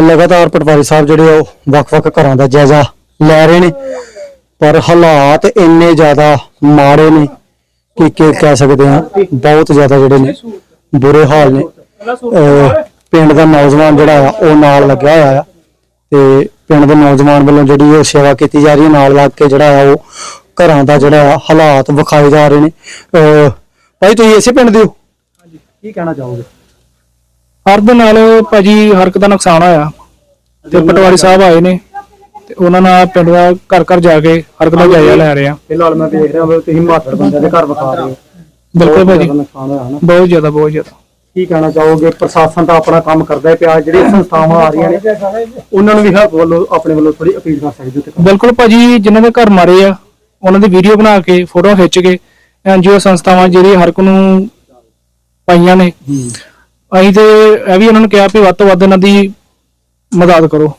ਲਗਾਤਾਰ ਪਟਵਾਰੀ ਸਾਹਿਬ ਜਿਹੜੇ ਆ, ਉਹ ਵੱਖ-ਵੱਖ ਘਰਾਂ ਦਾ ਜਾਇਜ਼ਾ ਲੈ ਰਹੇ ਨੇ। ਪਰ ਹਾਲਾਤ ਇੰਨੇ ਜ਼ਿਆਦਾ ਮਾੜੇ ਨੇ ਕਿ ਕੀ ਕਹਿ ਸਕਦੇ ਆ ਬਹੁਤ ਜ਼ਿਆਦਾ ਜਿਹੜੇ ਨੇ, ਬੁਰੇ ਹਾਲ ਨੇ। ਪਿੰਡ ਦਾ ਨੌਜਵਾਨ ਜਿਹੜਾ ਆ, ਉਹ ਨਾਲ ਲੱਗਿਆ ਹੋਇਆ ਆ। ਤੇ ਪਿੰਡ ਦੇ ਨੌਜਵਾਨ ਵੱਲੋਂ ਜਿਹੜੀ ਉਹ ਸੇਵਾ ਕੀਤੀ ਜਾ ਰਹੀ ਹੈ, ਨਾਲ ਲੱਗ ਕੇ ਜਿਹੜਾ ਆ, ਉਹ ਘਰਾਂ ਦਾ ਜਿਹੜਾ ਆ, ਹਾਲਾਤ ਵਿਖਾਏ ਜਾ ਰਹੇ ਨੇ। ਅਹ, ਭਾਈ, ਤੁਸੀਂ ਇਸੇ ਪਿੰਡ ਦੇ ਹੋ? ਕੀ ਕਹਿਣਾ ਚਾਹੋਗੇ? ਹਰ ਦੇ ਨਾਲ ਭਾਜੀ ਹਰਕ ਦਾ ਨੁਕਸਾਨ ਹੋਇਆ। ਤੇ ਪਟਵਾਰੀ ਸਾਹਿਬ ਆਏ ਨੇ ਤੇ ਉਹਨਾਂ ਨਾਲ ਪਿੰਡ ਦਾ ਘਰ ਘਰ ਜਾ ਕੇ ਹਰਕ ਦਾ ਜਾਇਜ਼ਾ ਲੈ ਰਹੇ ਆ। ਫਿਲਹਾਲ ਮੈਂ ਦੇਖ ਰਿਹਾ ਹਾਂ ਤੁਸੀਂ ਮਾਤੜ ਬੰਦੇ ਦੇ ਘਰ ਵਿਖਾ ਰਹੇ ਹੋ। ਬਿਲਕੁਲ ਬਹੁਤ ਭਾਜੀ। ਜ਼ਿਆਦਾ ਨੁਕਸਾਨ ਹੋਇਆ ਨਾ ਬਹੁਤ ਜ਼ਿਆਦਾ ਬਹੁਤ ਜ਼ਿਆਦਾ। ਕੀ ਕਹਿਣਾ ਚਾਹੋਗੇ? ਪ੍ਰਸ਼ਾਸਨ ਤਾਂ ਆਪਣਾ ਕੰਮ ਕਰਦਾ ਹੈ ਪਿਆ। ਜਿਹੜੀਆਂ ਸੰਸਥਾਵਾਂ ਆ ਰਹੀਆਂ ਨੇ ਉਹਨਾਂ ਨੂੰ ਵੀ ਹੱਥ ਵੱਲੋਂ ਆਪਣੇ ਵੱਲੋਂ ਥੋੜੀ ਅਪੀਲ ਕਰ ਸਕਦੇ ਹੋ ਬਿਲਕੁਲ ਭਾਜੀ ਜਿਨ੍ਹਾਂ ਦੇ ਘਰ ਮਾਰੇ ਆ ਉਹਨਾਂ ਦੀ ਵੀਡੀਓ ਬਣਾ ਕੇ ਫੋਟੋ ਖਿੱਚ ਕੇ ਐਨਜੀਓ ਸੰਸਥਾਵਾਂ ਜਿਹੜੀ ਹਰਕ ਨੂੰ ਪਾਈਆਂ ਨੇ। ਅਸੀਂ ਤੇ ਇਹ ਵੀ ਉਹਨਾਂ ਨੂੰ ਕਿਹਾ ਵੀ ਵੱਧ ਤੋਂ ਵੱਧ ਇਹਨਾਂ ਦੀ ਮਦਦ ਕਰੋ।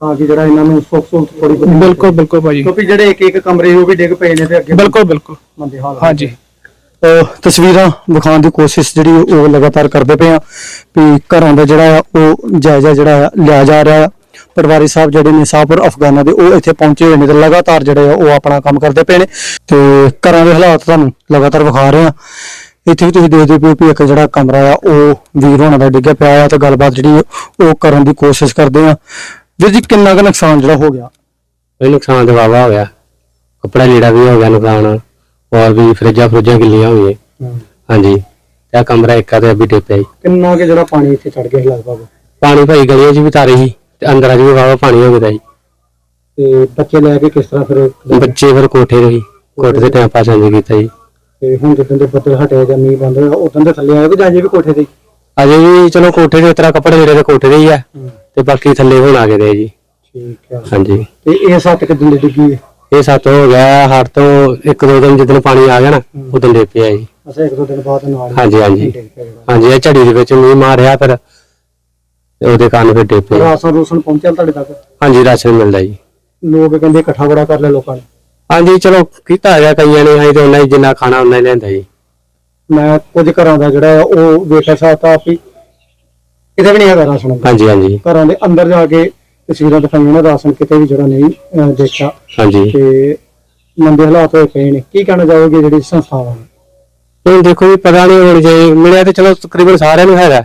ਤਾਂ ਕਿ ਜਿਹੜਾ ਇਹਨਾਂ ਨੂੰ ਸੁੱਖ ਸੁੱਖ ਥੋੜੀ ਬਹੁਤੀ ਬਿਲਕੁਲ ਬਿਲਕੁਲ ਭਾਜੀ। ਕਿਉਂਕਿ ਜਿਹੜੇ ਇੱਕ ਇੱਕ ਕਮਰੇ ਉਹ ਵੀ ਡਿੱਗ ਪਏ ਨੇ ਤੇ ਅੱਗੇ ਬਿਲਕੁਲ ਬਿਲਕੁਲ। ਮੰਦੇ ਹਾਲ ਹਾਂਜੀ। ਅਹ ਤਸਵੀਰਾਂ ਵਿਖਾਉਣ ਦੀ ਕੋਸ਼ਿਸ਼ ਜਿਹੜੀ ਉਹ ਲਗਾਤਾਰ ਕਰਦੇ ਪਏ ਆ ਵੀ ਘਰਾਂ ਦਾ ਜਿਹੜਾ ਆ ਉਹ ਜਾਇਜ਼ਾ ਜਿਹੜਾ ਆ ਲਿਆ ਜਾ ਰਿਹਾ ਆ। ਪਟਵਾਰੀ ਸਾਹਿਬ ਜਿਹੜੇ ਨੇ ਸਾਹਪੁਰ ਅਫਗਾਨਾਂ ਦੇ ਉਹ ਇੱਥੇ ਪਹੁੰਚੇ ਹੋਏ ਨੇ ਤੇ ਲਗਾਤਾਰ ਜਿਹੜੇ ਆ ਉਹ ਆਪਣਾ ਕੰਮ ਕਰਦੇ ਪਏ ਨੇ। ਤੇ ਘਰਾਂ ਦੇ ਹਾਲਾਤ ਤੁਹਾਨੂੰ ਲਗਾਤਾਰ ਵਿਖਾ ਰਹੇ ਆ ਇੱਥੇ ਵੀ ਤੁਸੀਂ ਦੇਖਦੇ ਪਏ ਹੋ ਵੀ ਇੱਕ ਜਿਹੜਾ ਕਮਰਾ ਆ ਉਹ ਵੀਰ ਹੋਣਾ ਦਾ ਡਿੱਗਿਆ ਪਿਆ ਆ ਤੇ ਗੱਲਬਾਤ ਜਿਹੜੀ ਉਹ ਕਰਨ ਦੀ ਕੋਸ਼ਿਸ਼ ਕਰਦੇ ਆ। ਵੀਰ ਜੀ ਕਿੰਨਾ ਕੁ ਨੁਕਸਾਨ ਜਿਹੜਾ ਹੋ ਗਿਆ? ਕੋਈ ਨੁਕਸਾਨ ਤੇ ਵਾਵਾ ਹੋ ਗਿਆ। ਕੱਪੜਾ ਲੀੜਾ ਵੀ ਹੋ ਗਿਆ ਨੁਕਸਾਨ ਹੋਰ ਵੀ ਫਰਿੱਜਾਂ ਫਰੁੱਜਾਂ ਗਿੱਲੀਆਂ ਹੋਈਆਂ। ਹਾਂਜੀ। ਤੇ ਆਹ ਕਮਰਾ ਇੱਕਾ ਤੇ ਅਭੀ ਟੇਪਿਆ ਜੀ। ਕਿੰਨਾ ਕੁ ਜਿਹੜਾ ਪਾਣੀ ਇੱਥੇ ਚੜ ਗਿਆ ਸੀ ਲਗਭਗ? ਪਾਣੀ ਭਾਈ ਗਲੀਆਂ 'ਚ ਵੀ ਤਾਰੇ ਸੀ ਤੇ ਅੰਦਰ ਅਜ ਵੀ ਵਾਵਾ ਪਾਣੀ ਹੋ ਗਿਆ ਜੀ। ਤੇ ਬੱਚੇ ਲੈ ਕੇ ਕਿਸ ਤਰ੍ਹਾਂ ਫਿਰ ਬੱਚੇ ਫਿਰ ਕੋਠੇ ਸੀ। ਕੋਠੇ ਤੇ ਟਾਈਮ ਪਾਸ ਕੀਤਾ ਜੀ। ਤੇ ਹੁਣ ਜਦੋਂ ਦੇ ਬੱਦਲ ਹਟੇ ਜਾਂ ਮੀਂਹ ਬੰਦ ਹੋਇਆ ਉਦੋਂ ਦੇ ਥੱਲੇ ਆਏ ਕਿ ਜਾਂ ਜੇ ਵੀ ਕੋਠੇ ਤੇ ਹੀ? ਅਜੇ ਵੀ ਚਲੋ ਕੋਠੇ ਦੇ ਉਤਰਾ ਕੱਪੜੇ ਜਿਹੜੇ ਤੇ ਕੋਠੇ ਦੇ ਹੀ ਆ ਤੇ ਬਾਕੀ ਥੱਲੇ ਹੁਣ ਆ ਗਏ ਦੇ ਜੀ। ਠੀਕ ਹੈ ਹਾਂਜੀ। ਤੇ ਇਹ ਸੱਤ ਕਿਦਾਂ ਦੀ ਡਿੱਗੀ ਹੈ? ਇਹ ਸੱਤ ਹੋ ਗਿਆ ਹੱਟ ਤੋਂ ਇੱਕ ਦੋ ਦਿਨ ਜਿੱਦਣ ਪਾਣੀ ਆ ਗਿਆ ਨਾ ਉਦੋਂ ਦੇ ਪਿਆ ਜੀ। ਅਸਾਂ ਇੱਕ ਦੋ ਦਿਨ ਬਾਅਦ ਨਾਲ ਹੀ ਹਾਂਜੀ ਹਾਂਜੀ। ਡਿੱਗ ਪਿਆ ਜਿਹੜਾ। ਹਾਂਜੀ ਇਹ ਝੜੀ ਦੇ ਵਿੱਚ ਮੀਂਹ ਮਾਰਿਆ ਫਿਰ ਤੇ ਉਹਦੇ ਕਾਰਨ ਫਿਰ ਡੇਪੇ ਰਾਸ਼ਨ ਰੂਸ਼ਨ ਪਹੁੰਚਿਆ ਤੁਹਾਡੇ ਤੱਕ? ਹਾਂਜੀ ਰਾਸ਼ਨ ਮਿਲਦਾ ਜੀ। ਲੋਕ ਕਹਿੰਦੇ ਇਕੱਠਾ ਬੜਾ ਕਰ ਲਿਆ ਲੋਕਾਂ ਨੇ। ਹਾਂਜੀ ਚਲੋ ਕੀਤਾ ਹੈਗਾ ਕਈਆਂ ਨੇ ਅਸੀਂ ਤੇ ਉਹਨਾਂ ਹੀ ਜਿੰਨਾ ਖਾਣਾ ਉਹਨਾਂ ਹੀ ਲੈਂਦਾ ਜੀ। ਮੈਂ ਕੁਝ ਘਰਾਂ ਦਾ ਜਿਹੜਾ ਆ ਉਹ ਵੇਖਿਆ ਸਾਤਾ ਵੀ ਕਿਤੇ ਵੀ ਨਹੀਂ ਹੈਗਾ ਰਾਸ਼ਨ। ਹਾਂਜੀ ਹਾਂਜੀ। ਘਰਾਂ ਦੇ ਅੰਦਰ ਜਾ ਕੇ ਤਸਵੀਰਾਂ ਦਿਖਾਈਆਂ ਨੇ ਰਾਸ਼ਨ ਕਿਤੇ ਵੀ ਜਿਹੜਾ ਨਹੀਂ ਅਹ, ਦੇਖਿਆ। ਹਾਂਜੀ। ਤੇ ਮੰਦੇ ਹਾਲਾਤ ਹੋਏ ਪਏ ਨੇ। ਕੀ ਕਹਿਣਾ ਚਾਹੋਗੇ ਜਿਹੜੀ ਸੰਸਥਾਵਾਂ ਨੇ ਹੁਣ ਦੇਖੋ ਵੀ ਪਤਾ ਨਹੀਂ ਹੁਣ ਜੇ ਮਿਲਿਆ ਤੇ ਚਲੋ ਤਕਰੀਬਨ ਸਾਰਿਆਂ ਨੂੰ ਹੈਗਾ।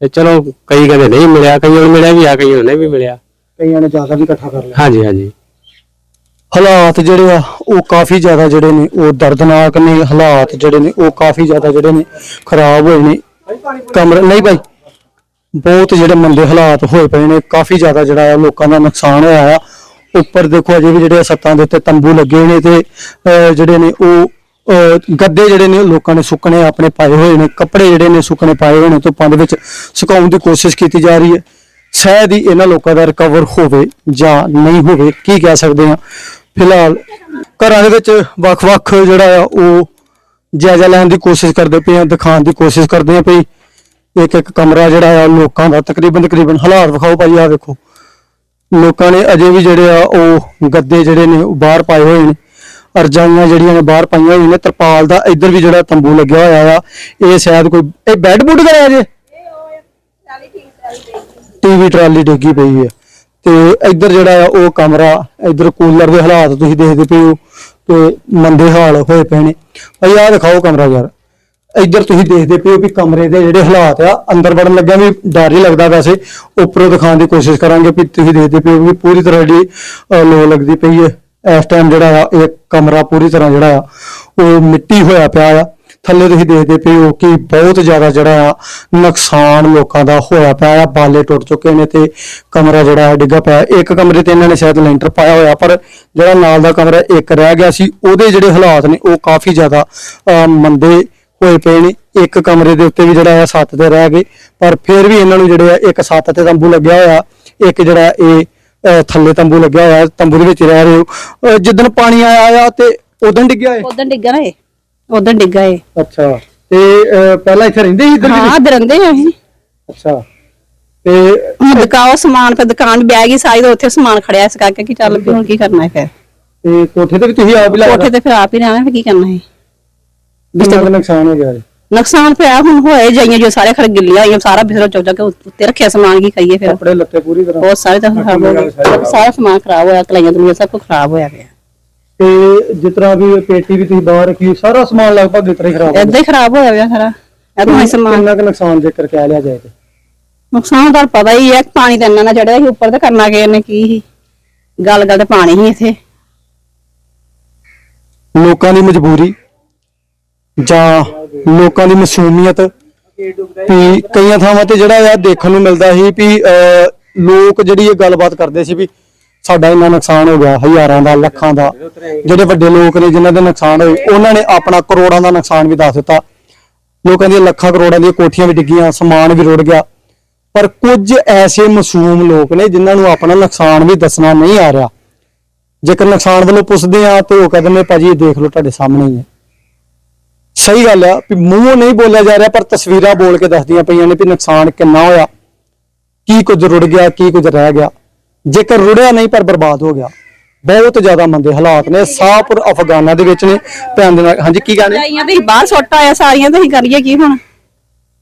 ਤੇ ਚਲੋ ਕਈ ਕਹਿੰਦੇ ਨਹੀਂ ਮਿਲਿਆ ਕਈਆਂ ਨੂੰ ਮਿਲਿਆ ਵੀ ਆ ਕਈਆਂ ਨੂੰ ਨਹੀਂ ਵੀ ਮਿਲਿਆ। ਕਈਆਂ ਨੇ ਜ਼ਿਆਦਾ ਵੀ ਇਕੱਠਾ ਕਰ ਲਿਆ। ਹਾਂਜੀ ਹਾਂਜੀ। ਹਾਲਾਤ ਜਿਹੜੇ ਆ ਉਹ ਕਾਫੀ ਜ਼ਿਆਦਾ ਜਿਹੜੇ ਨੇ ਉਹ ਦਰਦਨਾਕ ਨੇ। ਹਾਲਾਤ ਜਿਹੜੇ ਨੇ ਉਹ ਕਾਫੀ ਜ਼ਿਆਦਾ ਜਿਹੜੇ ਨੇ ਖਰਾਬ ਹੋਏ ਨੇ। ਕਮਰੇ ਨਹੀਂ ਭਾਈ ਬਹੁਤ ਜਿਹੜੇ ਮੰਦੇ ਹਾਲਾਤ ਹੋਏ ਪਏ ਨੇ। ਕਾਫੀ ਜ਼ਿਆਦਾ ਜਿਹੜਾ ਆ ਲੋਕਾਂ ਦਾ ਨੁਕਸਾਨ ਹੋਇਆ ਆ। ਉੱਪਰ ਦੇਖੋ ਅਜੇ ਵੀ ਜਿਹੜੇ ਸੱਤਾਂ ਦੇ ਉੱਤੇ ਤੰਬੂ ਲੱਗੇ ਨੇ ਤੇ ਅਹ, ਜਿਹੜੇ ਨੇ ਉਹ ਗੱਦੇ ਜਿਹੜੇ ਨੇ ਉਹ ਲੋਕਾਂ ਨੇ ਸੁੱਕਣੇ ਆਪਣੇ ਪਾਏ ਹੋਏ ਨੇ। ਕੱਪੜੇ ਜਿਹੜੇ ਨੇ ਸੁੱਕਣੇ ਪਾਏ ਹੋਏ ਨੇ। ਧੁੱਪਾਂ ਦੇ ਵਿੱਚ ਸੁਕਾਉਣ ਦੀ ਕੋਸ਼ਿਸ਼ ਕੀਤੀ ਜਾ ਰਹੀ ਹੈ। ਸ਼ਾਇਦ ਹੀ ਇਹਨਾਂ ਲੋਕਾਂ ਦਾ ਰਿਕਵਰ ਹੋਵੇ ਜਾਂ ਨਹੀਂ ਹੋਵੇ, ਕੀ ਕਹਿ ਸਕਦੇ ਆ ਫਿਲਹਾਲ ਘਰਾਂ ਦੇ ਵਿੱਚ ਵੱਖ-ਵੱਖ ਜਿਹੜਾ ਆ, ਉਹ ਜਾਇਜ਼ਾ ਲੈਣ ਦੀ ਕੋਸ਼ਿਸ਼ ਕਰਦੇ ਪਏ ਆ, ਦਿਖਾਉਣ ਦੀ ਕੋਸ਼ਿਸ਼ ਕਰਦੇ ਆ ਭਈ ਇੱਕ ਇੱਕ ਕਮਰਾ ਜਿਹੜਾ ਆ, ਲੋਕਾਂ ਦਾ ਤਕਰੀਬਨ ਤਕਰੀਬਨ ਹਾਲਾਤ ਵਿਖਾਓ ਭਾਈ ਆ ਵੇਖੋ। ਲੋਕਾਂ ਨੇ ਅਜੇ ਵੀ ਜਿਹੜੇ ਆ, ਉਹ ਗੱਦੇ ਜਿਹੜੇ ਨੇ, ਉਹ ਬਾਹਰ ਪਾਏ ਹੋਏ ਨੇ। ਅਰਜਾਈਆਂ ਜਿਹੜੀਆਂ ਨੇ ਬਾਹਰ ਪਾਈਆਂ ਹੋਈਆਂ ਨੇ। ਤਰਪਾਲ ਦਾ ਇੱਧਰ ਵੀ ਜਿਹੜਾ ਤੰਬੂ ਲੱਗਿਆ ਹੋਇਆ ਆ, ਇਹ ਸ਼ਾਇਦ ਕੋਈ, ਇਹ ਬੈੱਡ ਬੁੱਡ ਕਰਿਆ ਜੇ? ਟੀਵੀ ਟਰਾਲੀ ਡਿੱਗੀ ਪਈ ਹੈ। ਤੇ ਇੱਧਰ ਜਿਹੜਾ ਆ ਉਹ ਕਮਰਾ ਇੱਧਰ ਕੂਲਰ ਦੇ ਹਾਲਾਤ ਤੁਸੀਂ ਦੇਖਦੇ ਪਏ ਹੋ ਤੇ ਮੰਦੇ ਹਾਲ ਹੋਏ ਪਏ ਨੇ। ਭਾਈ ਆਹ ਦਿਖਾਓ ਕਮਰਾ ਯਾਰ। ਇੱਧਰ ਤੁਸੀਂ ਦੇਖਦੇ ਪਏ ਹੋ ਵੀ ਕਮਰੇ ਦੇ ਜਿਹੜੇ ਹਾਲਾਤ ਆ ਅੰਦਰ ਵੜਨ ਲੱਗਿਆ ਵੀ ਡਰ ਹੀ ਲੱਗਦਾ ਵੈਸੇ। ਉੱਪਰੋਂ ਦਿਖਾਉਣ ਦੀ ਕੋਸ਼ਿਸ਼ ਕਰਾਂਗੇ ਵੀ ਤੁਸੀਂ ਦੇਖਦੇ ਪਏ ਹੋ ਵੀ ਪੂਰੀ ਤਰ੍ਹਾਂ ਜਿਹੜੀ ਅਹ, ਲੋ ਲੱਗਦੀ ਪਈ ਹੈ। ਇਸ ਟਾਈਮ ਜਿਹੜਾ ਆ ਇਹ ਕਮਰਾ ਪੂਰੀ ਤਰ੍ਹਾਂ ਜਿਹੜਾ ਆ ਉਹ ਮਿੱਟੀ ਹੋਇਆ ਪਿਆ ਆ। ਥੱਲੇ ਤੁਸੀਂ ਦੇਖਦੇ ਪਏ ਹੋ ਕਿ ਬਹੁਤ ਜ਼ਿਆਦਾ ਜਿਹੜਾ ਆ ਨੁਕਸਾਨ ਲੋਕਾਂ ਦਾ ਹੋਇਆ ਪਿਆ ਆ ਬਾਲੇ ਟੁੱਟ ਚੁੱਕੇ ਨੇ ਤੇ ਕਮਰਾ ਜਿਹੜਾ ਹੈ ਡਿੱਗਾ ਪਿਆ। ਇੱਕ ਕਮਰੇ ਤੇ ਇਹਨਾਂ ਨੇ ਸ਼ਾਇਦ ਲੈਂਟਰ ਪਾਇਆ ਹੋਇਆ ਪਰ ਜਿਹੜਾ ਨਾਲ ਦਾ ਕਮਰਾ ਇੱਕ ਰਹਿ ਗਿਆ ਸੀ ਉਹਦੇ ਜਿਹੜੇ ਹਾਲਾਤ ਨੇ ਉਹ ਕਾਫੀ ਜ਼ਿਆਦਾ ਅਹ, ਮੰਦੇ ਹੋਏ ਪਏ ਨੇ। ਇੱਕ ਕਮਰੇ ਦੇ ਉੱਤੇ ਵੀ ਜਿਹੜਾ ਆ ਸੱਤ ਤੇ ਰਹਿ ਗਏ ਪਰ ਫਿਰ ਵੀ ਇਹਨਾਂ ਨੂੰ ਜਿਹੜੇ ਆ ਇੱਕ ਸੱਤ ਤੇ ਤੰਬੂ ਲੱਗਿਆ ਹੋਇਆ ਇੱਕ ਜਿਹੜਾ ਇਹ ਥੱਲੇ ਤੰਬੂ ਲੱਗਿਆ ਹੋਇਆ ਤੰਬੂ ਦੇ ਵਿੱਚ ਰਹਿ ਰਹੇ ਹੋ। ਅਹ, ਜਿੱਦਣ ਪਾਣੀ ਆਇਆ ਆ ਤੇ ਉਦੋਂ ਡਿੱਗਿਆ ਏ ਉਦੋਂ ਡਿੱਗਾ ਨਾ ਇਹ। ਉਦੋਂ ਡਿੱਗਾ ਇਹ ਅੱਛਾ ਤੇ ਅਹ, ਪਹਿਲਾਂ ਇੱਥੇ ਰਹਿੰਦੇ ਸੀ ਇੱਧਰ ਵੀ? ਹਾਂ ਦਰੰਦੇ ਆ ਅਸੀਂ। ਅੱਛਾ ਤੇ ਹੁਣ ਦੁਕਾਓ ਸਮਾਨ ਫਿਰ ਦੁਕਾਨ ਬਹਿ ਗਈ ਤੇ ਉੱਥੇ ਸਮਾਨ ਖੜਿਆ ਇਸ ਕਰਕੇ ਕਿ ਚੱਲ ਵੀ ਹੁਣ ਕੀ ਕਰਨਾ ਹੈ ਫਿਰ। ਤੇ ਕੋਠੇ ਤੇ ਵੀ ਤੁਸੀਂ ਆਪ ਹੀ ਲਾਇਆ? ਕੋਠੇ ਤੇ ਫਿਰ ਆਪ ਹੀ ਰਹਿਣਾ ਫਿਰ ਕੀ ਕਰਨਾ ਹੈ? ਕਿੰਨਾ ਕੁ ਨੁਕਸਾਨ ਹੋ ਗਿਆ ਜੀ ਨੁਕਸਾਨ ਪਿਆ ਹੁਣ ਹੋਏ ਜਾਈਆਂ ਜੋ ਸਾਰੇ ਖੜ ਗਿੱਲੀਆਂ ਹੋਈਆਂ ਸਾਰਾ ਬਿਸਰਾ ਚੁੱਕ ਕੇ ਉੱਤੇ ਰੱਖਿਆ ਸਮਾਨ ਕੀ ਖਾਈਏ ਫਿਰ। ਕੱਪੜੇ ਲੱਤੇ ਪੂਰੀ ਤਰ੍ਹਾਂ। ਬਹੁਤ ਸਾਰੇ ਤਾਂ ਖਰਾਬ ਹੋ ਗਏ। ਸਾਰਾ ਸਮਾਨ ਖਰਾਬ ਹੋਇਆ ਕਲਾਈਆਂ ਦੁਨੀਆ ਸਭ ਕੁਝ ਖਰਾਬ ਹੋਇਆ ਪਿਆ। ਤੇ ਜਿਸ ਤਰ੍ਹਾਂ ਵੀ ਪੇਟੀ ਵੀ ਤੁਸੀਂ ਬਾਹਰ ਰੱਖੀ ਸਾਰਾ ਸਮਾਨ ਲਗਭਗ ਇਸ ਤਰ੍ਹਾਂ ਹੀ ਖਰਾਬ ਹੋ ਗਿਆ। ਏਦਾਂ ਹੀ ਖਰਾਬ ਹੋਇਆ ਪਿਆ ਸਾਰਾ। ਇਦਾਂ ਹੀ ਸਮਾਨ। ਕਿੰਨਾ ਕੁ ਨੁਕਸਾਨ ਜੇਕਰ ਕਹਿ ਲਿਆ ਜਾਏ ਤੇ? ਨੁਕਸਾਨ ਤਾਂ ਪਤਾ ਹੀ ਹੈ ਪਾਣੀ ਤਾਂ ਇੰਨਾ ਨਾ ਚੜਿਆ ਸੀ ਉੱਪਰ ਤੇ ਕਰਨਾ ਕਿ ਇਹਨੇ ਕੀ ਸੀ। ਗੱਲ ਗੱਲ ਤੇ ਪਾਣੀ ਹੀ ਇੱਥੇ। ਲੋਕਾਂ ਦੀ ਮਜਬੂਰੀ ਜਾਂ ਲੋਕਾਂ ਦੀ ਮਾਸੂਮੀਅਤ ਵੀ ਕਈਆਂ ਥਾਵਾਂ ਤੇ ਜਿਹੜਾ ਆ ਦੇਖਣ ਨੂੰ ਮਿਲਦਾ ਸੀ ਵੀ ਅਹ, ਲੋਕ ਜਿਹੜੀ ਇਹ ਗੱਲਬਾਤ ਕਰਦੇ ਸੀ ਵੀ ਸਾਡਾ ਇੰਨਾ ਨੁਕਸਾਨ ਹੋ ਗਿਆ, ਹਜ਼ਾਰਾਂ ਦਾ, ਲੱਖਾਂ ਦਾ। ਜਿਹੜੇ ਵੱਡੇ ਲੋਕ ਨੇ, ਜਿਨ੍ਹਾਂ ਦੇ ਨੁਕਸਾਨ ਹੋਏ, ਉਹਨਾਂ ਨੇ ਆਪਣਾ ਕਰੋੜਾਂ ਦਾ ਨੁਕਸਾਨ ਵੀ ਦੱਸ ਦਿੱਤਾ। ਲੋਕਾਂ ਦੀਆਂ ਲੱਖਾਂ ਕਰੋੜਾਂ ਦੀਆਂ ਕੋਠੀਆਂ ਵੀ ਡਿੱਗੀਆਂ, ਸਮਾਨ ਵੀ ਰੁੜ ਗਿਆ। ਪਰ ਕੁਝ ਐਸੇ ਮਾਸੂਮ ਲੋਕ ਨੇ, ਜਿਨ੍ਹਾਂ ਨੂੰ ਆਪਣਾ ਨੁਕਸਾਨ ਵੀ ਦੱਸਣਾ ਨਹੀਂ ਆ ਰਿਹਾ। ਜੇਕਰ ਨੁਕਸਾਨ ਵੱਲੋਂ ਪੁੱਛਦੇ ਆ, ਤੇ ਉਹ ਕਹਿੰਦੇ ਨੇ, ਭਾਜੀ, ਇਹ ਦੇਖ ਲਓ, ਤੁਹਾਡੇ ਸਾਹਮਣੇ ਹੀ ਹੈ। ਸਹੀ ਗੱਲ ਆ, ਵੀ ਮੂੰਹੋਂ ਨਹੀਂ ਬੋਲਿਆ ਜਾ ਰਿਹਾ, ਪਰ ਤਸਵੀਰਾਂ ਬੋਲ ਕੇ ਦੱਸਦੀਆਂ ਪਈਆਂ ਨੇ ਵੀ ਨੁਕਸਾਨ ਕਿੰਨਾ ਹੋਇਆ। ਕੀ ਕੁਝ ਰੁੜ ਗਿਆ, ਕੀ ਕੁਝ ਰਹਿ ਗਿਆ। ਜੇਕਰ ਰੁੜਿਆ ਨਹੀਂ ਪਰ ਬਰਬਾਦ ਹੋ ਗਿਆ। ਬਹੁਤ ਜ਼ਿਆਦਾ ਮੰਦੇ ਹਾਲਾਤ ਨੇ। ਸਾਹਪੁਰ ਅਫਗਾਨਾਂ ਦੇ ਵਿੱਚ ਨੇ। ਧਿਆਨ ਦੇ ਨਾਲ ਹਾਂਜੀ ਕੀ ਕਹਿੰਦੇ ਆਈਆਂ ਤੇ ਬਾਹਰ ਸੁੱਟ ਆਇਆ ਸਾਰੀਆਂ ਤੇ ਅਸੀਂ ਕਰੀਏ ਕੀ ਹੁਣ?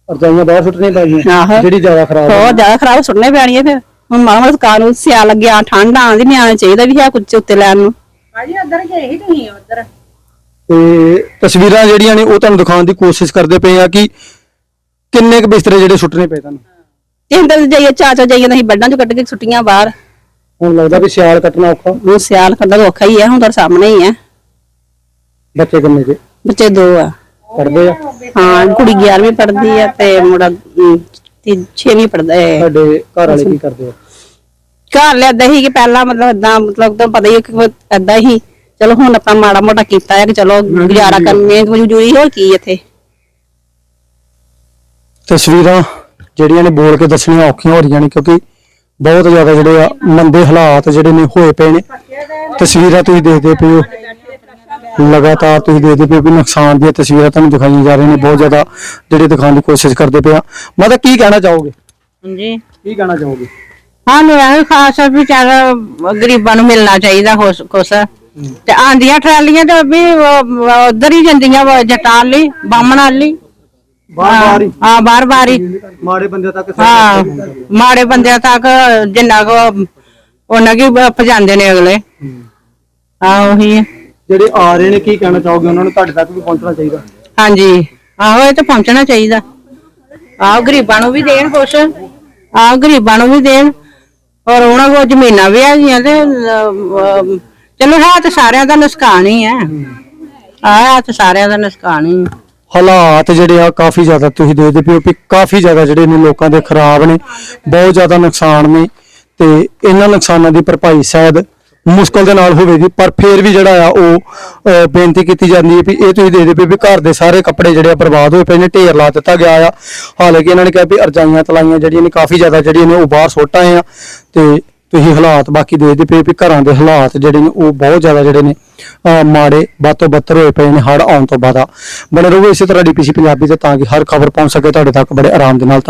ਰਜਾਈਆਂ ਬਾਹਰ ਸੁੱਟਣੀਆਂ ਪੈ ਗਈਆਂ। ਆਹੋ। ਜਿਹੜੀ ਜ਼ਿਆਦਾ ਖਰਾਬ। ਬਹੁਤ ਜ਼ਿਆਦਾ ਖਰਾਬ ਸੁੱਟਣੇ ਪੈਣੀਆਂ ਫਿਰ। ਹੁਣ ਮਾੜਾ ਮਾੜਾ ਕਾਨੂੰ ਸਿਆ ਲੱਗਿਆ ਠੰਡ ਆਂਦੀ ਨਿਆਣੇ ਚਾਹੀਦਾ ਵੀ ਹੈ ਕੁਝ ਉੱਤੇ ਲੈਣ ਨੂੰ। ਤੇ ਤਸਵੀਰਾਂ ਜਿਹੜੀਆਂ ਨੇ ਉਹ ਤੁਹਾਨੂੰ ਦਿਖਾਉਣ ਦੀ ਕੋਸ਼ਿਸ਼ ਕਰਦੇ ਪਏ ਆ ਕਿ ਕਿੰਨੇ ਕੁ ਬਿਸਤਰੇ ਜਿਹੜੇ ਸੁੱਟਣੇ ਪਏ ਤੁਹਾਨੂੰ? ਕਿਸੇ ਦਿਨ ਜਾਈਏ ਚਾਚਾ ਜਾਈਏ ਅਸੀਂ ਬੱਡਾਂ ਚੋਂ ਕੱਢ ਕੇ ਸੁੱਟੀਆਂ ਬਾਹਰ। ਹੁਣ ਲੱਗਦਾ ਵੀ ਸਿਆਲ ਕੱਟਣਾ ਔਖਾ। ਹੁਣ ਸਿਆਲ ਤਾਂ ਔਖਾ ਹੀ ਹੈ ਹੁਣ ਤਾਂ ਸਾਹਮਣੇ ਹੀ ਹੈ। ਬੱਚੇ ਕਿੰਨੇ ਜੇ? ਬੱਚੇ ਦੋ ਆ। ਪੜਦੇ ਆ? ਹਾਂ ਕੁੜੀ 11ਵੀਂ ਪੜ੍ਹਦੀ ਆ ਤੇ ਮੁੰਡਾ 6ਵੀਂ ਪੜ੍ਹਦਾ ਹੈ। ਸਾਡੇ ਘਰ ਵਾਲੇ ਕੀ ਕਰਦੇ ਆ? ਘਰ ਲਿਆਦਾ ਸੀ ਕਿ ਪਹਿਲਾਂ ਮਤਲਬ ਏਦਾਂ ਮਤਲਬ ਤੁਹਾਨੂੰ ਪਤਾ ਹੀ ਕਿ ਏਦਾਂ ਹੀ। ਚਲੋ ਹੁਣ ਆਪਾਂ ਮਾੜਾ ਮੋਟਾ ਕੀਤਾ ਹੈ ਕਿ ਚਲੋ ਗੁਜ਼ਾਰਾ ਕਰਨੇ ਮਜਬੂਰੀ ਹੋਰ ਕੀ ਇੱਥੇ? ਤਸਵੀਰਾਂ ਜਿਹੜੀਆਂ ਨੇ ਬੋਲ ਕੇ ਦੱਸਣੀਆਂ ਔਖੀਆਂ ਹੋ ਰਹੀਆਂ ਨੇ ਕਿਉਂਕਿ ਬਹੁਤ ਜ਼ਿਆਦਾ ਜਿਹੜੇ ਆ ਮੰਦੇ ਹਾਲਾਤ ਜਿਹੜੇ ਨੇ ਹੋਏ ਪਏ ਨੇ। ਤਸਵੀਰਾਂ ਤੁਸੀਂ ਦੇਖਦੇ ਪਏ ਹੋ। ਲਗਾਤਾਰ ਤੁਸੀਂ ਦੇਖਦੇ ਪਏ ਹੋ ਕਿ ਨੁਕਸਾਨ ਦੀਆਂ ਤਸਵੀਰਾਂ ਤੁਹਾਨੂੰ ਦਿਖਾਈਆਂ ਜਾ ਰਹੀਆਂ ਨੇ। ਬਹੁਤ ਜ਼ਿਆਦਾ ਜਿਹੜੇ ਦਿਖਾਉਣ ਦੀ ਕੋਸ਼ਿਸ਼ ਕਰਦੇ ਪਏ ਆ। ਮਤਲਬ ਕੀ ਕਹਿਣਾ ਚਾਹੋਗੇ? ਹਾਂਜੀ। ਕੀ ਕਹਿਣਾ ਚਾਹੋਗੇ? ਖਾਸ ਆ ਵੀ ਚੱਲ ਗਰੀਬਾਂ ਨੂੰ ਮਿਲਣਾ ਚਾਹੀਦਾ ਕੁਛ ਕੁਛ। ਤੇ ਆਂਦੀਆਂ ਟਰਾਲੀਆਂ ਤੇ ਵੀ ਉਧਰ ਹੀ ਜਾਂਦੀਆਂ ਵਾ ਜਟਾਲ ਲਈ ਬਾਹਮਣ ਲਈ ਹਾਂ ਬਾਰ ਬਾਰ ਮਾੜੇ ਬੰਦੇ ਤੱਕ ਹਾਂ ਮਾੜੇ ਬੰਦਿਆਂ ਤੱਕ ਜਿੰਨਾ ਕੋ ਉਹਨਾਂ ਕੀ ਪਜਾਂਦੇ ਨੇ ਅਗਲੇ। ਹਾਂ। ਉਹੀ ਹੈ। ਜਿਹੜੇ ਆ ਰਹੇ ਨੇ ਕੀ ਕਹਿਣਾ ਚਾਹੋਗੇ? ਉਹਨਾਂ ਨੂੰ ਤੁਹਾਡੇ ਤੱਕ ਵੀ ਪਹੁੰਚਣਾ ਚਾਹੀਦਾ। ਹਾਂਜੀ। ਆਹੋ ਇਹ ਤਾਂ ਪਹੁੰਚਣਾ ਚਾਹੀਦਾ। ਆਹ ਗਰੀਬਾਂ ਨੂੰ ਵੀ ਦੇਣ ਕੁਛ। ਆਹ ਗਰੀਬਾਂ ਨੂੰ ਵੀ ਦੇਣ। ਔਰ ਉਹਨਾਂ ਕੋਲ ਜ਼ਮੀਨਾਂ ਵੀ ਹੈਗੀਆਂ ਤੇ ਚਲੋ ਹੈ ਤਾਂ ਸਾਰਿਆਂ ਦਾ ਨੁਕਸਾਨ ਹੀ ਹੈ। ਆਹ ਤਾਂ ਸਾਰਿਆਂ ਦਾ ਨੁਕਸਾਨ ਹੀ ਹੈ। ਹਾਲਾਤ ਜਿਹੜੇ ਆ ਕਾਫੀ ਜ਼ਿਆਦਾ ਤੁਸੀਂ ਦੇਖਦੇ ਪਿਓ ਕਿ ਕਾਫੀ ਜ਼ਿਆਦਾ ਜਿਹੜੇ ਨੇ ਲੋਕਾਂ ਦੇ ਖਰਾਬ ਨੇ, ਬਹੁਤ ਜ਼ਿਆਦਾ ਨੁਕਸਾਨ ਨੇ ਤੇ ਇਹਨਾਂ ਨੁਕਸਾਨਾਂ ਦੀ ਭਰਪਾਈ ਸ਼ਾਇਦ ਮੁਸ਼ਕਲ ਦੇ ਨਾਲ ਹੋਵੇਗੀ, ਪਰ ਫਿਰ ਵੀ ਜਿਹੜਾ ਆ ਉਹ ਬੇਨਤੀ ਕੀਤੀ ਜਾਂਦੀ ਹੈ ਵੀ ਇਹ ਤੁਸੀਂ ਦੇਖਦੇ ਪਿਓ ਵੀ ਘਰ ਦੇ ਸਾਰੇ ਕੱਪੜੇ ਜਿਹੜੇ ਆ ਬਰਬਾਦ ਹੋਏ ਪਏ ਨੇ, ਢੇਰ ਲਾ ਦਿੱਤਾ ਗਿਆ ਆ। ਹਾਲਾਂਕਿ ਇਹਨਾਂ ਨੇ ਕਿਹਾ ਵੀ ਅਰਜਾਈਆਂ ਤਲਾਈਆਂ ਜਿਹੜੀਆਂ ਨੇ ਕਾਫੀ ਜ਼ਿਆਦਾ ਜਿਹੜੀਆਂ ਨੇ ਉਹ ਬਾਹਰ ਸੁੱਟ ਆਏ ਆ ਤੇ ਤੁਸੀਂ ਹਾਲਾਤ, ਬਾਕੀ ਦੇਖਦੇ ਪਏ ਵੀ ਘਰਾਂ ਦੇ ਹਾਲਾਤ ਜਿਹੜੇ ਨੇ, ਉਹ ਬਹੁਤ ਜ਼ਿਆਦਾ ਜਿਹੜੇ ਨੇ ਮਾੜੇ ਵੱਧ ਤੋਂ ਬੱਤਰ ਹੋਏ ਪਏ ਨੇ ਹੜ ਆਉਣ ਤੋਂ ਬਾਅਦ। ਬਣੇ ਰਹੋ ਇਸੇ ਤਰ੍ਹਾਂ ਡੀਪੀਸੀ ਪੰਜਾਬੀ ਤੇ, ਤਾਂ ਕਿ ਹਰ ਖਬਰ ਪਹੁੰਚ ਸਕੇ, ਤੁਹਾਡੇ ਤੱਕ ਬੜੇ ਆਰਾਮ ਦੇ ਨਾਲ।